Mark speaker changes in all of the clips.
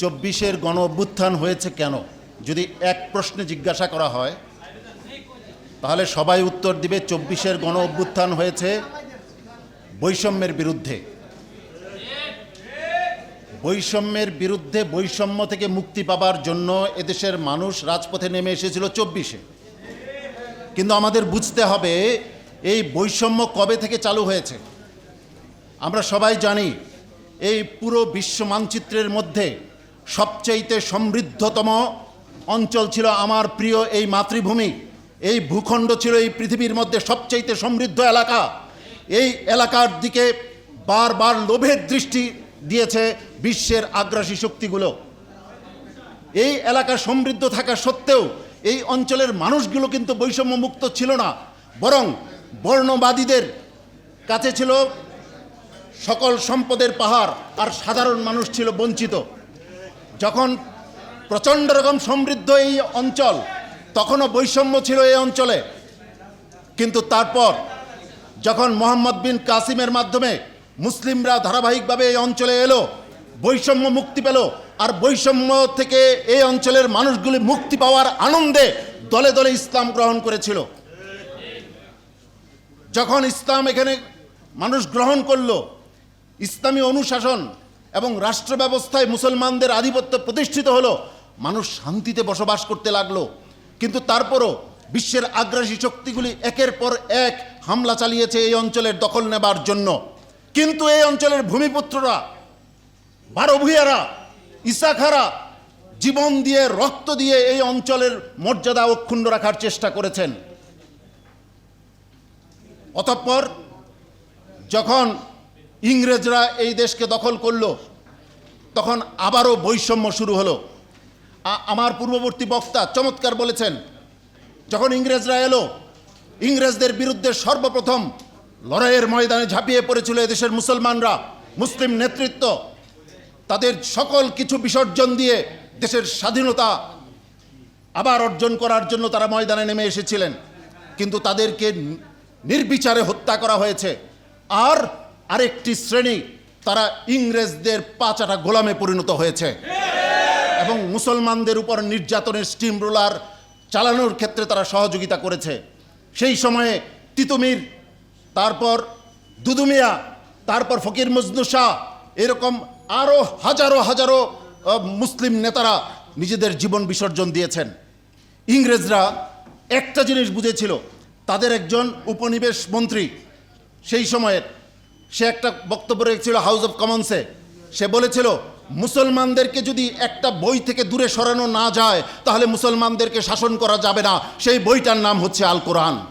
Speaker 1: চব্বিশের গণ অভ্যুত্থান হয়েছে কেন? যদি এক প্রশ্নে জিজ্ঞাসা করা হয়, তাহলে সবাই উত্তর দিবে চব্বিশের গণ অভ্যুত্থান হয়েছে বৈষম্যের বিরুদ্ধে। বৈষম্যের বিরুদ্ধে বৈষম্য থেকে মুক্তি পাবার জন্য এদেশের মানুষ রাজপথে নেমে এসেছিল চব্বিশে। কিন্তু আমাদের বুঝতে হবে, এই বৈষম্য কবে থেকে চালু হয়েছে? আমরা সবাই জানি, এই পুরো বিশ্ব মানচিত্রের মধ্যে সবচাইতে সমৃদ্ধতম অঞ্চল ছিল আমার প্রিয় এই মাতৃভূমি। এই ভূখণ্ড ছিল এই পৃথিবীর মধ্যে সবচাইতে সমৃদ্ধ এলাকা। এই এলাকার দিকে বারবার লোভের দৃষ্টি দিয়েছে বিশ্বের আগ্রাসী শক্তিগুলো। এই এলাকা সমৃদ্ধ থাকা সত্ত্বেও এই অঞ্চলের মানুষগুলো কিন্তু বৈষম্য মুক্ত ছিল না। বরং বর্ণবাদীদের কাছে ছিল সকল সম্পদের পাহাড়, আর সাধারণ মানুষ ছিল বঞ্চিত। যখন প্রচণ্ড রকম সমৃদ্ধ এই অঞ্চল, তখনও বৈষম্য ছিল এই অঞ্চলে। কিন্তু তারপর যখন মোহাম্মদ বিন কাসিমের মাধ্যমে মুসলিমরা ধারাবাহিকভাবে এই অঞ্চলে এলো, বৈষম্য মুক্তি পেল, আর বৈষম্য থেকে এই অঞ্চলের মানুষগুলি মুক্তি পাওয়ার আনন্দে দলে দলে ইসলাম গ্রহণ করেছিল। যখন ইসলাম এখানে মানুষ গ্রহণ করল, ইসলামী অনুশাসন এবং রাষ্ট্র ব্যবস্থায় মুসলমানদের আধিপত্য প্রতিষ্ঠিত হলো, মানুষ শান্তিতে বসবাস করতে লাগল। কিন্তু তারপরও বিশ্বের আগ্রাসী শক্তিগুলি একের পর এক হামলা চালিয়েছে এই অঞ্চলের দখল নেবার জন্য। কিন্তু এই অঞ্চলের ভূমিপুত্ররা বারো ভূয়ারা ইসাখারা, জীবন দিয়ে, রক্ত দিয়ে এই অঞ্চলের মর্যাদা অক্ষুণ্ণ রাখার চেষ্টা করেছেন। অতঃপর যখন ইংরেজরা এই দেশকে দখল করল। তখন আবারও বৈষম্য শুরু হলো। আমার পূর্ববর্তী বক্তা চমৎকার বলেছেন, যখন ইংরেজরা এলো, ইংরেজদের বিরুদ্ধে সর্বপ্রথম লড়াইয়ের ময়দানে ঝাঁপিয়ে পড়েছিল এদেশের মুসলমানরা, মুসলিম নেতৃত্ব। তাদের সকল কিছু বিসর্জন দিয়ে দেশের স্বাধীনতা আবার অর্জন করার জন্য তারা ময়দানে নেমে এসেছিলেন। কিন্তু তাদেরকে নির্বিচারে হত্যা করা হয়েছে। আর আরেকটি শ্রেণি তারা ইংরেজদের পাচাটা গোলামে পরিণত হয়েছে। এবং মুসলমানদের উপর নির্যাতনের স্টিম রোলার চালানোর ক্ষেত্রে তারা সহযোগিতা করেছে। সেই সময়ে তিতুমির, তারপর দুদুমিয়া, তারপর ফকির মজনু শাহ এরকম আরও হাজারো হাজারো মুসলিম নেতারা নিজেদের জীবন বিসর্জন দিয়েছেন। ইংরেজরা একটা জিনিস বুঝেছিল, তাদের একজন উপনিবেশ মন্ত্রী সেই সময়ের সে একটা বক্তব্য রেখেছিল হাউস অফ কমন্সে সে বলেছিল, মুসলমানদেরকে যদি একটা বই থেকে দূরে সরানো না যায়, তাহলে মুসলমানদেরকে শাসন করা যাবে না। সেই বইটার নাম হচ্ছে আল কোরআন।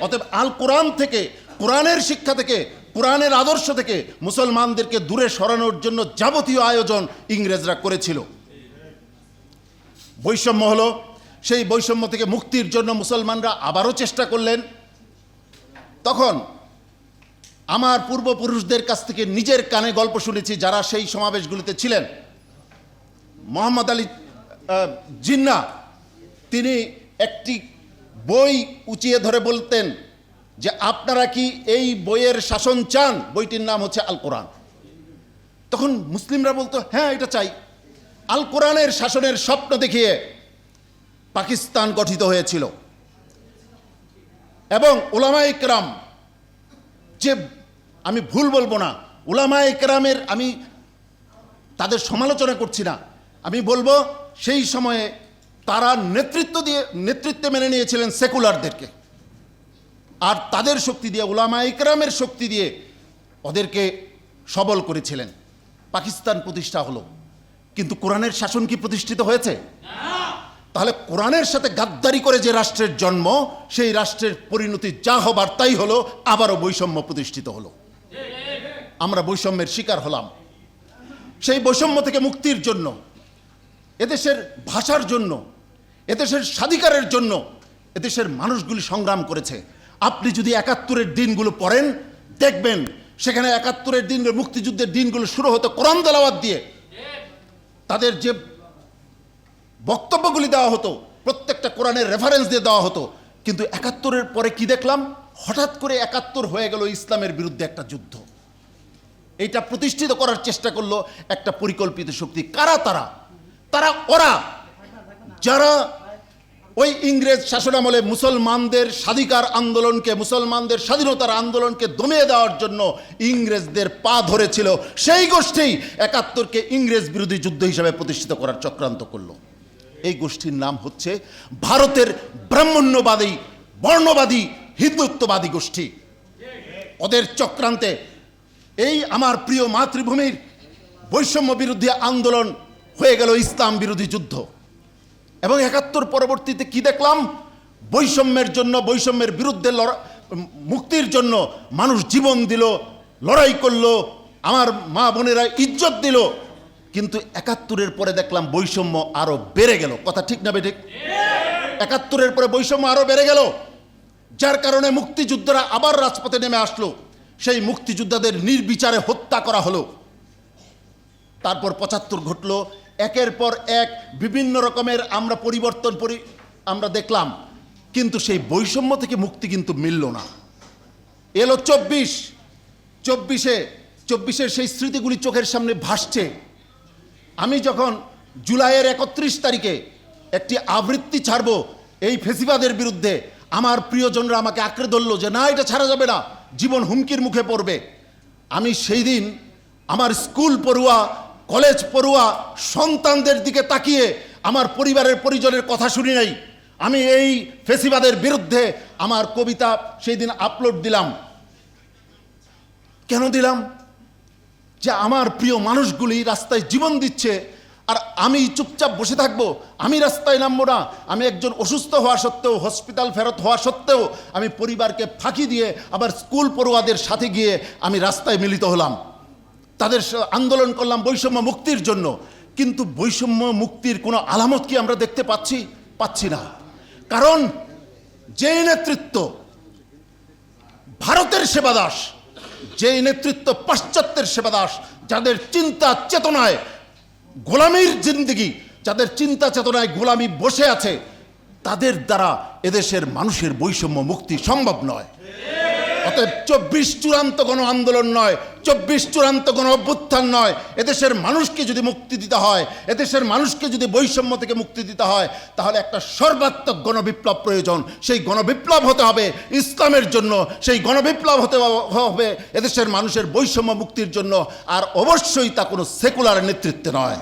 Speaker 1: অতএব আল কোরআন থেকে, কোরআনের শিক্ষা থেকে, কোরআনের আদর্শ থেকে মুসলমানদেরকে দূরে সরানোর জন্য যাবতীয় আয়োজন ইংরেজরা করেছিল। বৈষম্য হলো, সেই বৈষম্য থেকে মুক্তির জন্য মুসলমানরা আবারও চেষ্টা করলেন। তখন আমার পূর্বপুরুষদের কাছ থেকে নিজের কানে গল্প শুনেছি যারা সেই সমাবেশগুলিতে ছিলেন। মোহাম্মদ আলী জিন্না, তিনি একটি বই উঁচিয়ে ধরে বলতেন যে, আপনারা কি এই বইয়ের শাসন চান? বইটির নাম হচ্ছে আল কোরআন তখন মুসলিমরা বলতো হ্যাঁ এটা চাই। আল কোরআনের শাসনের স্বপ্ন দেখিয়ে পাকিস্তান গঠিত হয়েছিল। এবং ওলামা ইকরাম যে আমি ভুল বলব না। উলামা ইকরামের আমি তাদের সমালোচনা করছি না। আমি বলব, সেই সময়ে তারা নেতৃত্ব দিয়ে, নেতৃত্বে মেনে নিয়েছিলেন সেকুলারদেরকে। আর তাদের শক্তি দিয়ে উলামা ইকরামের শক্তি দিয়ে ওদেরকে সবল করেছিলেন। পাকিস্তান প্রতিষ্ঠা হলো। কিন্তু কোরআনের শাসন কি প্রতিষ্ঠিত হয়েছে? তাহলে কোরআনের সাথে গাদ্দারি করে যে রাষ্ট্রের জন্ম, সেই রাষ্ট্রের পরিণতি যা হবার তাই হলো, আবারও বৈষম্য প্রতিষ্ঠিত হলো। আমরা বৈষম্যের শিকার হলাম। সেই বৈষম্য থেকে মুক্তির জন্য, এদেশের ভাষার জন্য, এদেশের স্বাধিকারের জন্য এদেশের মানুষগুলি সংগ্রাম করেছে। আপনি যদি একাত্তরের দিনগুলো পড়েন, দেখবেন সেখানে একাত্তরের দিন মুক্তিযুদ্ধের দিনগুলো শুরু হতো কোরআন তেলাওয়াত দিয়ে। তাদের যে বক্তব্যগুলি দেওয়া হতো, প্রত্যেকটা কোরআনের রেফারেন্স দিয়ে দেওয়া হতো, কিন্তু একাত্তরের পরে কি দেখলাম? হঠাৎ করে একাত্তর হয়ে গেল ইসলামের বিরুদ্ধে একটা যুদ্ধ। এটা প্রতিষ্ঠিত করার চেষ্টা করল একটা পরিকল্পিত শক্তি। কারা তারা? তারা ওরা। যারা ওই ইংরেজ শাসনামলে মুসলমানদের স্বাধিকার আন্দোলনকে, মুসলমানদের স্বাধীনতার আন্দোলনকে দমিয়ে দেওয়ার জন্য ইংরেজদের পা ধরেছিল, সেই গোষ্ঠী একাত্তরকে ইংরেজ বিরোধী যুদ্ধ হিসাবে প্রতিষ্ঠিত করার চক্রান্ত করল। এই গোষ্ঠীর নাম হচ্ছে ভারতের ব্রাহ্মণ্যবাদী, বর্ণবাদী, হিন্দুত্ববাদী গোষ্ঠী। ওদের চক্রান্তে এই আমার প্রিয় মাতৃভূমির বৈষম্য বিরোধী আন্দোলন হয়ে গেল ইসলাম বিরোধী যুদ্ধ। এবং একাত্তর পরবর্তীতে কি দেখলাম? বৈষম্যের জন্য, বৈষম্যের বিরুদ্ধে মুক্তির জন্য মানুষ জীবন দিল, লড়াই করল, আমার মা বোনেরা ইজ্জত দিল। কিন্তু একাত্তরের পরে দেখলাম বৈষম্য আরও বেড়ে গেল। কথা ঠিক না বেঠিক? একাত্তরের পরে বৈষম্য আরও বেড়ে গেল। যার কারণে মুক্তিযুদ্ধরা আবার রাজপথে নেমে আসলো। সেই মুক্তিযোদ্ধাদের নির্বিচারে হত্যা করা হলো। তারপর পঁচাত্তর ঘটলো। একের পর এক বিভিন্ন রকমের আমরা পরিবর্তন পরি আমরা দেখলাম। কিন্তু সেই বৈষম্য থেকে মুক্তি কিন্তু মিলল না। এলো চব্বিশ। চব্বিশে, চব্বিশের সেই স্মৃতিগুলি চোখের সামনে ভাসছে। আমি যখন জুলাইয়ের একত্রিশ তারিখে একটি আবৃত্তি ছাড়ব এই ফেসিবাদের বিরুদ্ধে, আমার প্রিয়জনরা আমাকে আঁকড়ে ধরলো যে, না, এটা ছাড়া যাবে না। জীবন হুমকির মুখে পড়বে। আমি সেই দিন আমার স্কুল পড়ুয়া, কলেজ পড়ুয়া সন্তানদের দিকে তাকিয়ে আমার পরিবারের পরিজনের কথা শুনি নাই। আমি এই ফেসিবাদের বিরুদ্ধে আমার কবিতা সেই দিন আপলোড দিলাম। কেন দিলাম? যে আমার প্রিয় মানুষগুলি রাস্তায় জীবন দিচ্ছে আর আমি চুপচাপ বসে থাকব, আমি রাস্তায় নামবো না, আমি একজন অসুস্থ হওয়া সত্ত্বেও, হসপিটাল ফেরত হওয়া সত্ত্বেও, আমি পরিবারকে ফাঁকি দিয়ে আবার স্কুল পড়ুয়াদের সাথে গিয়ে আমি রাস্তায় মিলিত হলাম। তাদের আন্দোলন করলাম বৈষম্য মুক্তির জন্য। কিন্তু বৈষম্য মুক্তির কোনো আলামত কি আমরা দেখতে পাচ্ছি? পাচ্ছি না। কারণ যেই নেতৃত্ব ভারতের সেবাদাস, যেই নেতৃত্ব পাশ্চাত্যের সেবাদাস, যাদের চিন্তা চেতনায় গোলামীর জিন্দগি, যাদের চিন্তা চেতনায় গোলামি বসে আছে, তাদের দ্বারা এদেশের মানুষের বৈষম্য মুক্তি সম্ভব নয়। অতএব চব্বিশ চূড়ান্ত কোনো আন্দোলন নয়, চব্বিশ চূড়ান্ত কোনো অভ্যুত্থান নয়। এদেশের মানুষকে যদি মুক্তি দিতে হয়, এদেশের মানুষকে যদি বৈষম্য থেকে মুক্তি দিতে হয়, তাহলে একটা সর্বাত্মক গণবিপ্লব প্রয়োজন। সেই গণবিপ্লব হতে হবে ইসলামের জন্য, সেই গণবিপ্লব হতে হবে এদেশের মানুষের বৈষম্য মুক্তির জন্য, আর অবশ্যই তা কোনো সেকুলার নেতৃত্বে নয়।